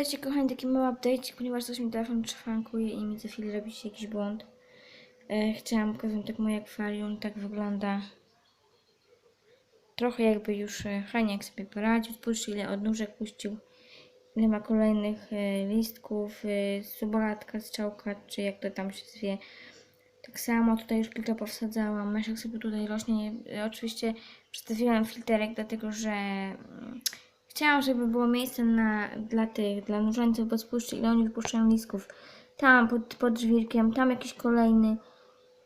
Witajcie kochani, taki mały update, ponieważ coś mi telefon trwankuje i mi za chwilę robi się jakiś błąd. E, chciałam pokazać tak moje akwarium, tak wygląda. Trochę jakby już e, Haniak sobie poradził, spójrzcie ile odnóżek puścił. Ile ma kolejnych e, listków, e, subolatka, strzałka, czy jak to tam się zwie. Tak samo tutaj już kilka powsadzałam. Myszek sobie tutaj rośnie. E, Oczywiście przedstawiłam filterek, dlatego że mm, chciałam, żeby było miejsce na, dla tych, dla nóżańców, bo spójrzcie ile oni wypuszczają listków. Tam pod, pod tam jakiś kolejny,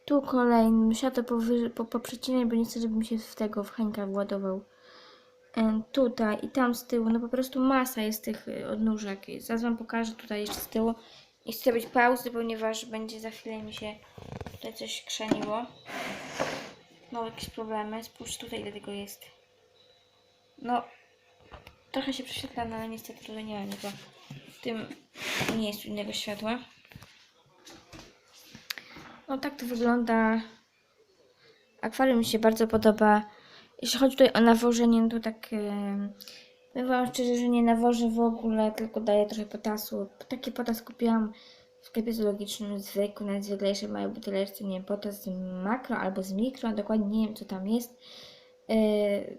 tu kolejny. Musiała to powyż- po, poprzecinać, bo nie chcę, żeby mi się w tego, w Hańka władował. Tutaj i tam z tyłu, no po prostu masa jest tych y, odnóżek. Zaraz wam pokażę tutaj jeszcze z tyłu. Nie chcę robić pauzy, ponieważ będzie za chwilę mi się tutaj coś krzeniło. No jakieś problemy. Spójrz tutaj ile tego jest. No, trochę się prześwietla, ale niestety tutaj nie ma niego. W tym jest innego światła. No tak to wygląda. Akwarium mi się bardzo podoba. Jeśli chodzi tutaj o nawożenie, no to tak yy, powiem wam szczerze, że nie nawożę w ogóle, tylko daję trochę potasu. Taki potas kupiłam w sklepie zoologicznym zwykły, najzwyklejszy małej buteleczce, nie wiem, potas z makro albo z mikro, dokładnie nie wiem co tam jest. Yy,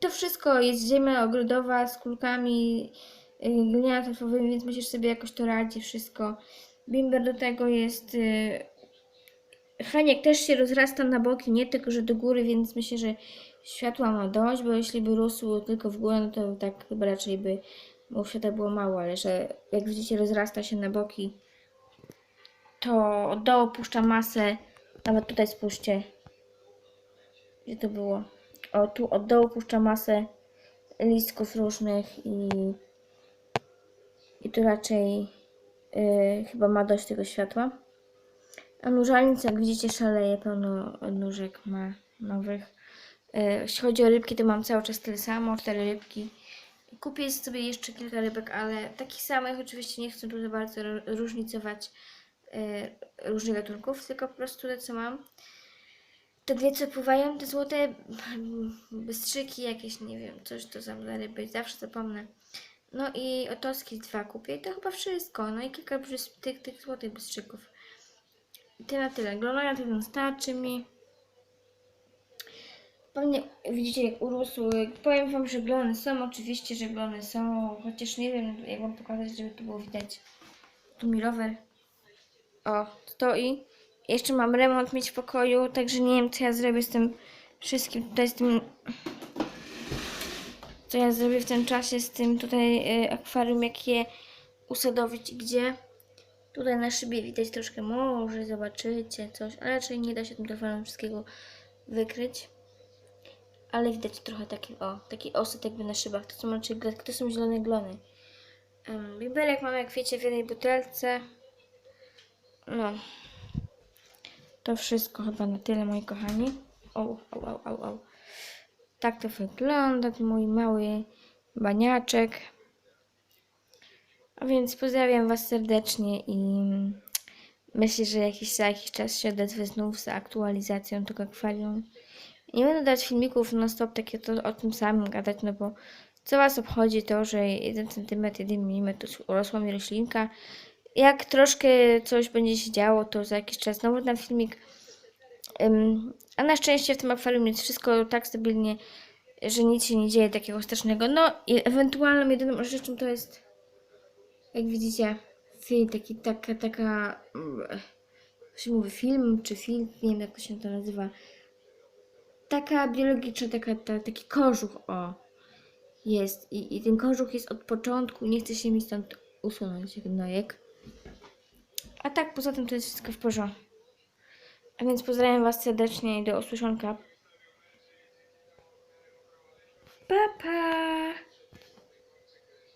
to wszystko jest ziemia ogrodowa z kulkami yy, gliniana torfowymi, więc myślisz sobie jakoś to radzi wszystko. Bimber do tego jest... Yy, Haniek też się rozrasta na boki, nie tylko, że do góry, więc myślę, że światła ma dość, bo jeśli by rósł tylko w górę, no to tak chyba raczej by mu światła było mało, ale że jak widzicie rozrasta się na boki, to od dołu puszcza masę, nawet tutaj spójrzcie, gdzie to było, o tu od dołu puszcza masę listków różnych i i tu raczej yy, chyba ma dość tego światła. A nóżalnic, jak widzicie, szaleje, pełno nóżek ma nowych. E, Jeśli chodzi o rybki, to mam cały czas tyle samo, cztery rybki. Kupię sobie jeszcze kilka rybek, ale takich samych oczywiście nie chcę tu za bardzo różnicować e, różnych gatunków, tylko po prostu te, co mam. Te dwie, co pływają, te złote bystrzyki jakieś, nie wiem, coś to za ryby, zawsze zapomnę. No i otoski dwa kupię i to chyba wszystko. No i kilka tych, tych złotych bystrzyków. I tyle, tyle. Gloria to starczy mi. Pewnie widzicie jak urosły. Powiem wam, że glony są. Oczywiście, że glony są. Chociaż nie wiem jak wam pokazać, żeby to było widać. Tu mi rower. O, stoi. Jeszcze mam remont mieć w pokoju, także nie wiem co ja zrobię z tym wszystkim tutaj z tym co ja zrobię w tym czasie z tym tutaj y, akwarium, jak je usadowić i gdzie. Tutaj na szybie widać troszkę może, zobaczycie coś, ale raczej nie da się tym telefonem wszystkiego wykryć. Ale widać trochę taki, o, taki osyt jakby na szybach. To są raczej gladkie, to są zielone glony. Um, bibelek mamy, jak wiecie, w jednej butelce. No. To wszystko chyba na tyle, moi kochani. O, au, au, au, au. Tak to wygląda, mój mały baniaczek. A więc pozdrawiam Was serdecznie i myślę, że jakiś, za jakiś czas się odezwę znów z aktualizacją tego akwarium. Nie będę dać filmików non stop takie to o tym samym gadać, no bo co Was obchodzi to, że 1 cm, 1 mm urosła mi roślinka. Jak troszkę coś będzie się działo, to za jakiś czas znowu dam filmik. A na szczęście w tym akwarium jest wszystko tak stabilnie, że nic się nie dzieje takiego strasznego. No i ewentualną jedyną rzeczą to jest, jak widzicie, film, taki, taka, taka, jak się mówi, film czy film, nie wiem jak to się to nazywa. Taka biologiczna, taka, ta, taki kożuch, o, jest. I, I ten kożuch jest od początku, nie chce się mi stąd usunąć, jak nojek. A tak, poza tym to jest wszystko w porządku. A więc pozdrawiam Was serdecznie i do usłyszonka.